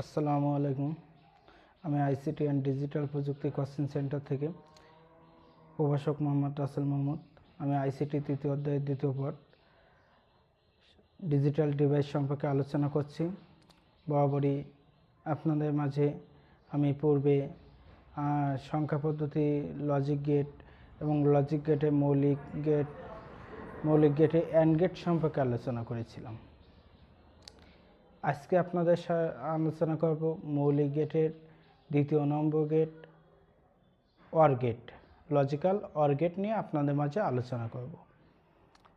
আসসালামু আলাইকুম। আমি আইসিটি অ্যান্ড ডিজিটাল প্রযুক্তি কোচিং সেন্টার থেকে প্রভাষক মোহাম্মদ রাসেল মোহাম্মদ। আমি আইসিটি তৃতীয় অধ্যায়ের দ্বিতীয় পদ। ডিজিটাল ডিভাইস সম্পর্কে আলোচনা করছি। বরাবরই আপনাদের মাঝে আমি পূর্বে সংখ্যা পদ্ধতি লজিক গেট এবং লজিক গেটে মৌলিক গেট মৌলিক গেটে অ্যান্ড গেট সম্পর্কে আলোচনা করেছিলাম। আজকে আপনাদের আলোচনা করব মৌলিক গেটের দ্বিতীয় নম্বর gate OR gate. Logical OR gate নিয়ে আপনাদের মাঝে আলোচনা করব।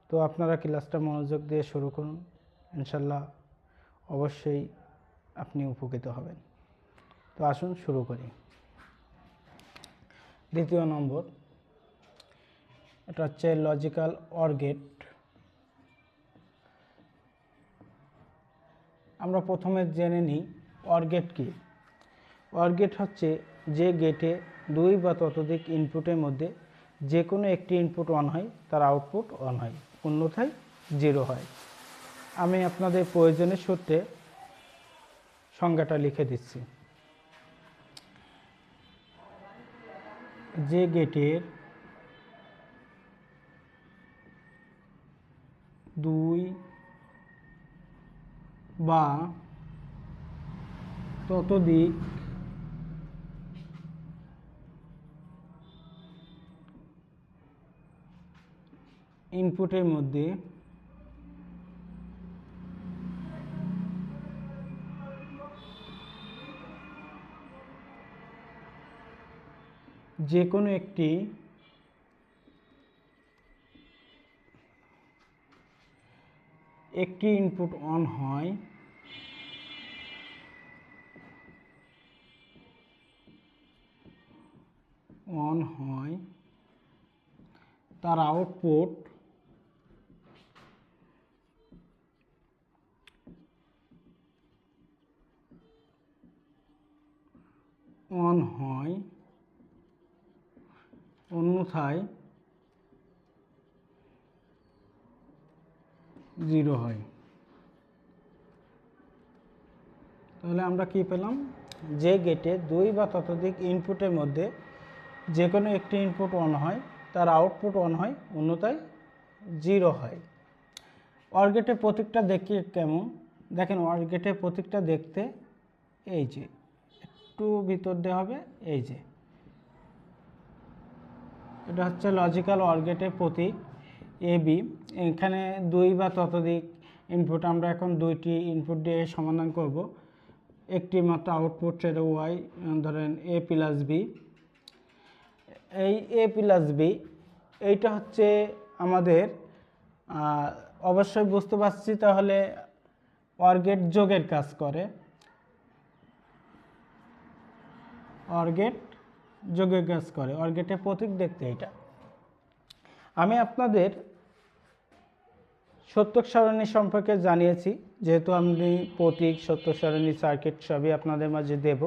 তো আপনারা ক্লাসটা মনোযোগ দিয়ে শুরু করুন। ইনশাল্লাহ অবশ্যই আপনি উপকৃত হবেন। তো আসুন শুরু করি। দ্বিতীয় নম্বর, এটা হচ্ছে লজিক্যাল অর গেট। আমরা প্রথমে জেনে নিই অরগেট কি। অরগেট হচ্ছে যে গেটে দুই বা ততোধিক ইনপুটের মধ্যে যে কোনো একটি ইনপুট অন হয়, তার আউটপুট অন হয় অন্যথায় জিরো হয়। আমি আপনাদের প্রয়োজনের সূত্রে সংজ্ঞাটা লিখে দিচ্ছি। যে গেটের দুই বা ততোধিক ইনপুটের মধ্যে যে কোনো একটি একটি ইনপুট অন হয়। অন হয়। তার আউটপুট অন হয়। অন্যথায় জিরো হয়। তাহলে আমরা কি পেলাম? যে গেটে দুই বা ততোধিক ইনপুটের মধ্যে যে কোনো একটি ইনপুট অন হয়, তার আউটপুট অন হয়, অন্যথায় জিরো হয়। অর গেটের প্রতীকটা দেখি কেমন? দেখেন অর গেটের প্রতীকটা দেখতে এই যে, একটু ভিতর দিয়ে হবে, এই যে। এটা হচ্ছে লজিক্যাল অর্গেটের প্রতীক। এ বি এখানে দুই বা ততোধিক ইনপুট আমরা এখন দুইটি ইনপুট দিয়ে সমাধান করব। একটি মাত্র আউটপুট সেটা ওয়াই ধরেন এ প্লাস বি এই এ প্লাস বি এইটা হচ্ছে আমাদের অবশ্যই বুঝতে পারছি তাহলে অর্গেট যোগের কাজ করে। অর্গেট যোগের কাজ করে। অর্গেটের প্রতীক দেখতে এটা আমি আপনাদের সত্যক সারণী সম্পর্কে জানিয়েছি, যেহেতু আমি প্রতীক সত্যক সারণী সার্কিট সবই আপনাদের মাঝে দেব।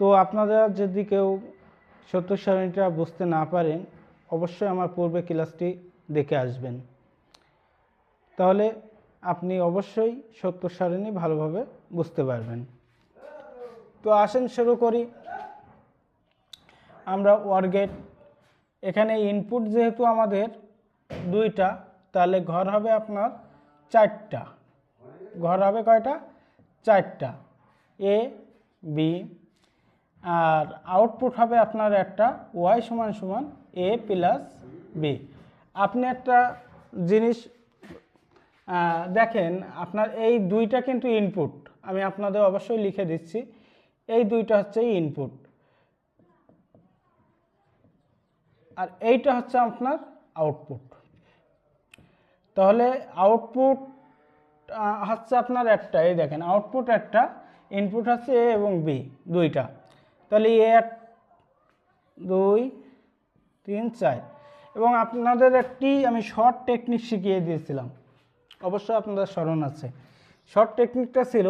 তো আপনারা যদি কেউ সত্যক সারণীটা বুঝতে না পারেন, অবশ্যই আমার পূর্বে ক্লাসটি দেখে আসবেন। তাহলে আপনি অবশ্যই সত্য সারণী ভালোভাবে বুঝতে পারবেন। তো আসেন শুরু করি। আমরা ওয়ারগেট এখানে ইনপুট যেহেতু আমাদের দুইটা তাহলে ঘর হবে আপনার চারটা। ঘর হবে কয়টা? চারটা। এ বি আর আউটপুট হবে আপনার একটা ওয়াই সমান সমান এ প্লাস বি আপনি একটা জিনিস দেখেন, আপনার এই দুইটা কিন্তু ইনপুট আমি আপনাদের অবশ্যই লিখে দিচ্ছি, এই দুইটা হচ্ছে ইনপুট আর এইটা হচ্ছে আপনার আউটপুট তাহলে আউটপুট হচ্ছে আপনার একটা, এই দেখেন আউটপুট একটা ইনপুট হচ্ছে এ এবং বি দুইটা। তাহলে এ দুই, তিন, চার। এবং আপনাদের একটি আমি শর্ট টেকনিক শিখিয়ে দিয়েছিলাম। অবশ্যই আপনাদের স্মরণ আছে। শর্ট টেকনিকটা ছিল,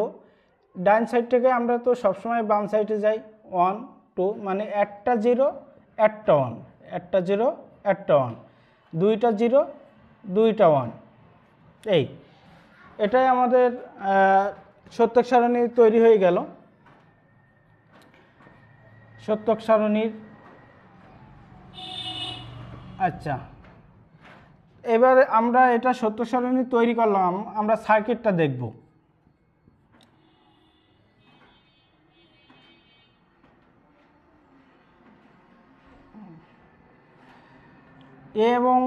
ডান সাইড থেকে আমরা তো সবসময় বাম সাইডে যাই ওয়ান টু মানে একটা জিরো একটা ওয়ান একটা জিরো একটা ওয়ান দুইটা জিরো দুইটা ওয়ান এই, এটাই আমাদের সত্যক সারণী তৈরি হয়ে গেল। সত্যক সারণীর আচ্ছা। এবার আমরা এটা সত্য সারণী তৈরি করলাম, আমরা সার্কিটটা দেখব। এবং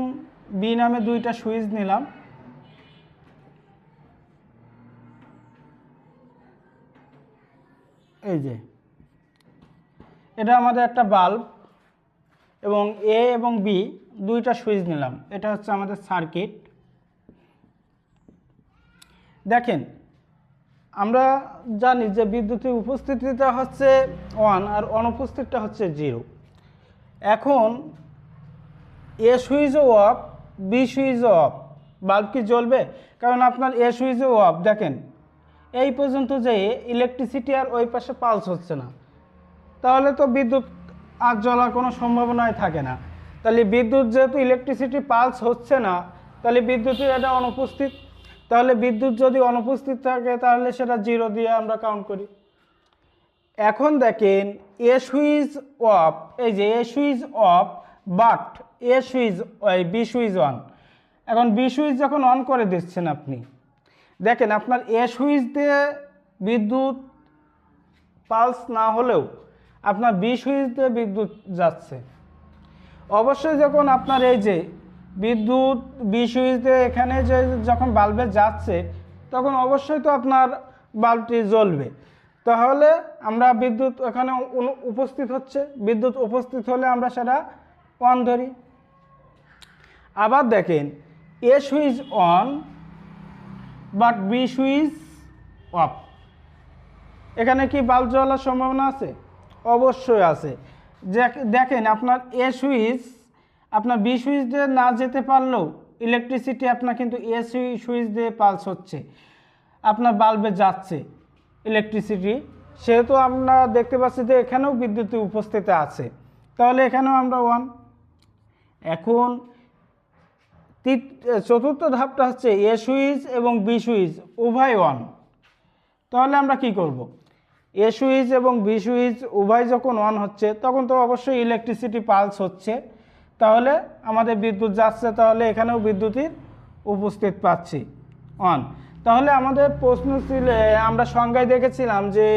বি নামে দুইটা সুইচ নিলাম। এই যে। এটা আমাদের একটা বাল্ব এবং এ এবং বি দুইটা সুইচ নিলাম। এটা হচ্ছে আমাদের সার্কিট। দেখেন, আমরা জানি যে বিদ্যুতের উপস্থিতিটা হচ্ছে ওয়ান আর অনুপস্থিতটা হচ্ছে জিরো। এখন এ সুইচও অফ বি সুইচও অফ বাল্ব কি জ্বলবে? কারণ আপনার এ সুইচও অফ দেখেন। এই পর্যন্ত যে ইলেকট্রিসিটি আর ওই পাশে পালস হচ্ছে না। তাহলে তো বিদ্যুৎ আর জ্বলার কোনো সম্ভাবনাই থাকে না। তাহলে বিদ্যুৎ যেহেতু ইলেকট্রিসিটি পালস হচ্ছে না, তাহলে বিদ্যুতের এটা অনুপস্থিত। তাহলে বিদ্যুৎ যদি অনুপস্থিত থাকে, তাহলে সেটা জিরো দিয়ে আমরা কাউন্ট করি। এখন দেখেন এ সুইচ অফ এই যে A switch off but A switch ওই বি সুইচ অন। এখন বি সুইচ যখন অন করে দিচ্ছেন আপনি, দেখেন আপনার এ সুইচ দিয়ে বিদ্যুৎ পালস না হলেও আপনার বি সুইচ দিয়ে বিদ্যুৎ যাচ্ছে। অবশ্যই যখন আপনার এই যে বিদ্যুৎ, বি সুইচ দিয়ে এখানে যে যখন বাল্বে যাচ্ছে, তখন অবশ্যই তো আপনার বাল্বটি জ্বলবে। তাহলে আমরা বিদ্যুৎ এখানে উপস্থিত হচ্ছে। বিদ্যুৎ উপস্থিত হলে আমরা সেটা অন ধরি। আবার দেখেন A switch on but B switch off এখানে কি বাল্ব জ্বলার সম্ভাবনা আছে? অবশ্যই আছে। দেখেন, আপনার এ সুইচ আপনার বি সুইচ দিয়ে না যেতে পারলেও ইলেকট্রিসিটি আপনার কিন্তু এ সুইচ দিয়ে পালস হচ্ছে। আপনার বাল্বে যাচ্ছে ইলেকট্রিসিটি সেহেতু আমরা দেখতে পাচ্ছি যে এখানেও বিদ্যুতের উপস্থিতি আছে। তাহলে এখানেও আমরা ওয়ান এখন চতুর্থ ধাপটা হচ্ছে এ সুইচ এবং বি সুইচ, উভয় ওয়ান তাহলে আমরা কি করব? এ সুইচ এবং বি সুইচ উভয় যখন অন হচ্ছে, তখন তো অবশ্যই ইলেকট্রিসিটি পালস হচ্ছে। তাহলে আমাদের বিদ্যুৎ যাচ্ছে, তাহলে এখানেও বিদ্যুতের উপস্থিত পাচ্ছি অন তাহলে আমাদের প্রশ্ন ছিল, আমরা সংজ্ঞায় দেখেছিলাম যে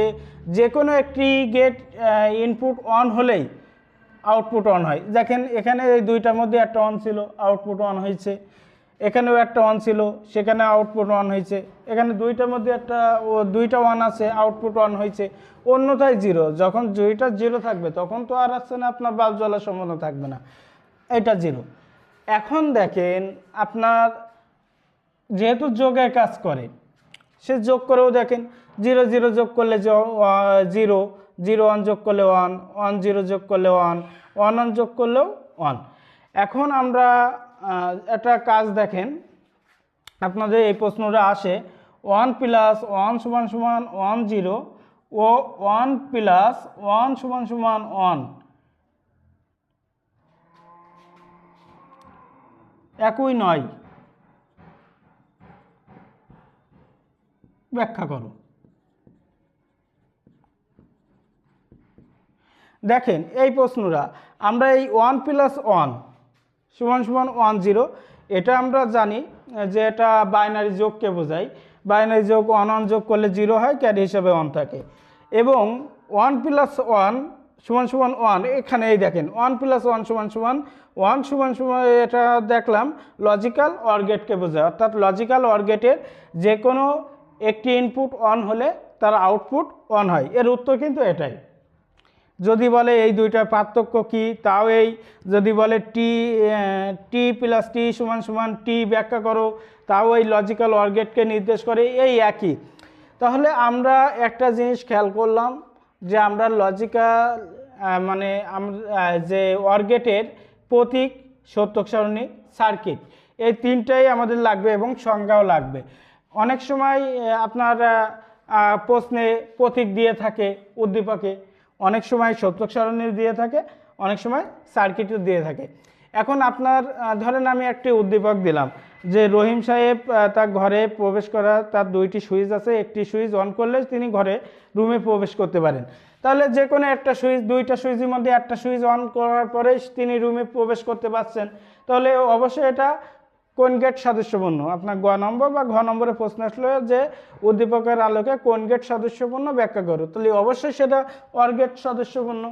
যে কোনো একটি গেট ইনপুট অন হলেই আউটপুট অন হয়। দেখেন, এখানে এই দুইটার মধ্যে একটা অন ছিল আউটপুট অন হয়েছে। এখানেও একটা অন ছিল, সেখানে আউটপুট অন হয়েছে। এখানে দুইটার মধ্যে একটা দুইটা ওয়ান আছে আউটপুট অন হয়েছে। অন্যথায় জিরো যখন দুইটা জিরো থাকবে, তখন তো আর আসছে না, আপনার বাল্ব জ্বলার সম্ভাবনা থাকবে না। এটা জিরো এখন দেখেন, আপনার যেহেতু যোগের কাজ করে, সে যোগ করেও দেখেন জিরো জিরো যোগ করলে জিরো জিরো ওয়ান যোগ করলে ওয়ান ওয়ান জিরো যোগ করলে ওয়ান ওয়ান ওয়ান যোগ করলেও ওয়ান। এখন আমরা একটা কাজ দেখেন। আপনাদের এই প্রশ্নটা আসে, ওয়ান প্লাস ওয়ান সমান সমান ওয়ান জিরো ও ওয়ান প্লাস ওয়ান সমান সমান ওয়ান। একই নয়। ব্যাখ্যা করো। দেখেন এই প্রশ্নটা, আমরা এই ওয়ান প্লাস ওয়ান সমান সমান ওয়ান জিরো এটা আমরা জানি যে এটা বাইনারি যোগকে বোঝায়। বাইনারি যোগ ওয়ান ওয়ান যোগ করলে জিরো হয় ক্যারি হিসাবে ওয়ান থাকে। এবং ওয়ান প্লাস ওয়ান সমান সমান ওয়ান এখানে এই দেখেন ওয়ান প্লাস ওয়ান সমান সমান ওয়ান সমান সমান এটা দেখলাম লজিক্যাল অর গেটকে বোঝায়। অর্থাৎ লজিক্যাল অর গেটের যে কোনো একটি ইনপুট অন হলে তার আউটপুট অন হয়। এর উত্তর কিন্তু এটাই। যদি বলে এই দুইটার পার্থক্য কি? তাও এই। যদি বলে টি টি প্লাস টি সমান সমান টি ব্যাখ্যা করো, তাও এই লজিক্যাল অর্গেটকে নির্দেশ করে, এই একই। তাহলে আমরা একটা জিনিস খেয়াল করলাম যে আমরা লজিক্যাল মানে যে অর্গেটের প্রতীক সত্যক সারণী সার্কিট এই তিনটাই আমাদের লাগবে এবং সংজ্ঞাও লাগবে। অনেক সময় আপনার প্রশ্নে প্রতীক দিয়ে থাকে উদ্দীপকে। অনেক সময় সত্যক সারণীর দিয়ে থাকে, অনেক সময় সার্কিটও দিয়ে থাকে। এখন আপনার ধরেন আমি একটি উদ্দীপক দিলাম যে রহিম সাহেব তার ঘরে প্রবেশ করা, তার দুইটি সুইচ আছে, একটি সুইচ অন করলে তিনি ঘরে রুমে প্রবেশ করতে পারেন। তাহলে যে কোনো একটা সুইচ, দুইটা সুইচের মধ্যে একটা সুইচ অন করার পরে তিনি রুমে প্রবেশ করতে পারছেন। তাহলে অবশ্যই এটা কোন গেট সদস্যপূর্ণ আপনার গ নম্বর বা ঘ নম্বরে প্রশ্ন আসলো যে উদ্দীপকের আলোকে কোন গেট সদস্যপূর্ণ ব্যাখ্যা করো? তাহলে অবশ্যই সেটা অর গেট সদস্যপূর্ণ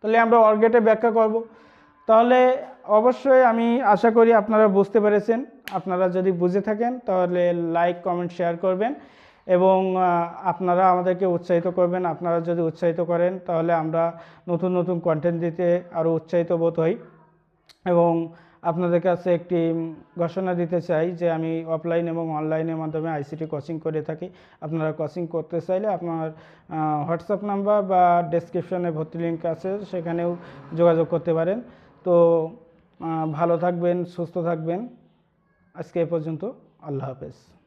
তাহলে আমরা অর্গেটে ব্যাখ্যা করব। তাহলে অবশ্যই আমি আশা করি আপনারা বুঝতে পেরেছেন। আপনারা যদি বুঝে থাকেন, তাহলে লাইক কমেন্ট শেয়ার করবেন এবং আপনারা আমাদেরকে উৎসাহিত করবেন। আপনারা যদি উৎসাহিত করেন, তাহলে আমরা নতুন নতুন কন্টেন্ট দিতে আরও উৎসাহিত বোধ হই। এবং আপনাদের কাছে একটি ঘোষণা দিতে চাই যে আমি অফলাইন এবং অনলাইনের মাধ্যমে আইসিটি কোচিং করে থাকি। আপনারা কোচিং করতে চাইলে আপনার হোয়াটসঅ্যাপ নাম্বার বা ডেসক্রিপশনে ভর্তি লিঙ্ক আছে, সেখানেও যোগাযোগ করতে পারেন। তো ভালো থাকবেন, সুস্থ থাকবেন। আজকে এ পর্যন্ত, আল্লাহ হাফেজ।